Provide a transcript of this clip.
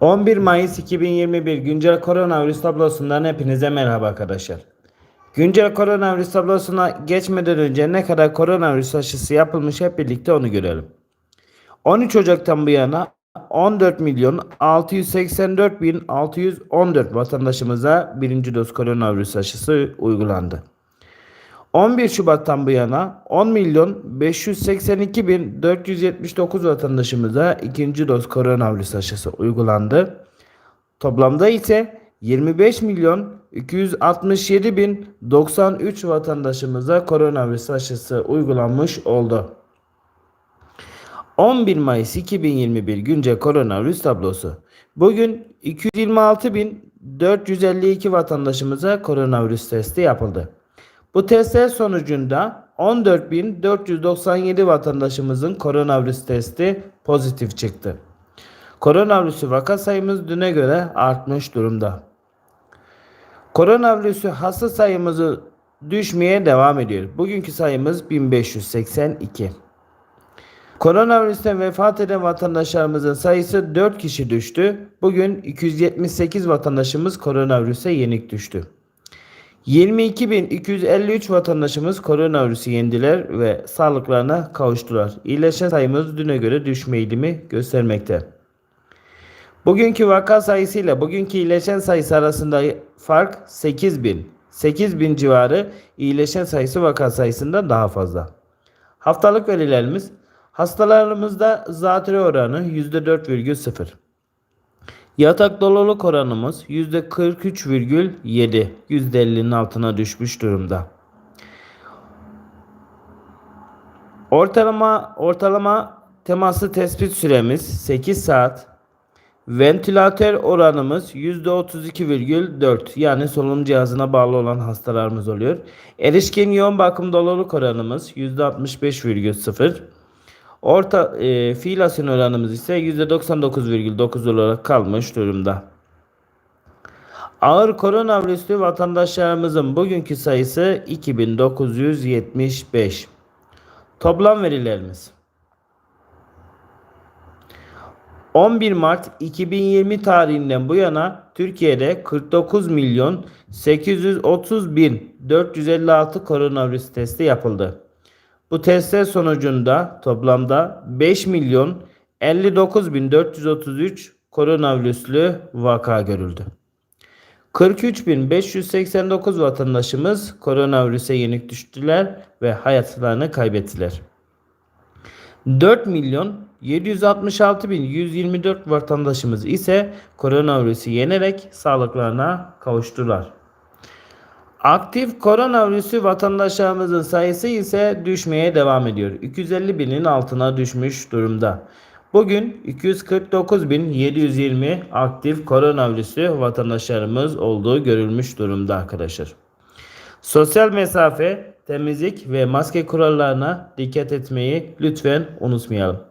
11 Mayıs 2021 güncel koronavirüs tablosundan hepinize merhaba arkadaşlar. Güncel koronavirüs tablosuna geçmeden önce ne kadar koronavirüs aşısı yapılmış hep birlikte onu görelim. 13 Ocak'tan bu yana 14 milyon 684 bin 614 vatandaşımıza birinci doz koronavirüs aşısı uygulandı. 11 Şubat'tan bu yana 10 milyon 582 bin 479 vatandaşımıza ikinci doz koronavirüs aşısı uygulandı. Toplamda ise 25 milyon 267 bin 93 vatandaşımıza koronavirüs aşısı uygulanmış oldu. 11 Mayıs 2021 güncel koronavirüs tablosu. Bugün 226.452 vatandaşımıza koronavirüs testi yapıldı. Bu testler sonucunda 14.497 vatandaşımızın koronavirüs testi pozitif çıktı. Koronavirüsü vaka sayımız düne göre artmış durumda. Koronavirüsü hasta sayımızı düşmeye devam ediyor. Bugünkü sayımız 1582. Koronavirüsten vefat eden vatandaşlarımızın sayısı 4 kişi düştü. Bugün 278 vatandaşımız koronavirüse yenik düştü. 22.253 vatandaşımız koronavirüsü yendiler ve sağlıklarına kavuştular. İyileşen sayımız düne göre düşme eğilimi göstermekte. Bugünkü vaka sayısıyla bugünkü iyileşen sayısı arasında fark 8000. 8000 civarı iyileşen sayısı vaka sayısından daha fazla. Haftalık verilerimiz hastalarımızda zatürre oranı %4,0. Yatak doluluk oranımız %43,7. %50'nin altına düşmüş durumda. Ortalama ortalama teması tespit süremiz 8 saat. Ventilatör oranımız %32,4 yani solunum cihazına bağlı olan hastalarımız oluyor. Erişkin yoğun bakım doluluk oranımız %65,0. Orta e, fiilasyon oranımız ise %99,9 olarak kalmış durumda. Ağır koronavirüslü vatandaşlarımızın bugünkü sayısı 2975. Toplam verilerimiz 11 Mart 2020 tarihinden bu yana Türkiye'de 49 milyon 830 bin 456 koronavirüs testi yapıldı. Bu testler sonucunda toplamda 5 milyon 59 bin 433 koronavirüslü vaka görüldü. 43.589 vatandaşımız koronavirüse yenik düştüler ve hayatlarını kaybettiler. 4 milyon 766.124 vatandaşımız ise koronavirüsü yenerek sağlıklarına kavuştular. Aktif koronavirüsü vatandaşlarımızın sayısı ise düşmeye devam ediyor. 250 binin altına düşmüş durumda. Bugün 249.720 aktif koronavirüsü vatandaşlarımız olduğu görülmüş durumda arkadaşlar. Sosyal mesafe, temizlik ve maske kurallarına dikkat etmeyi lütfen unutmayalım.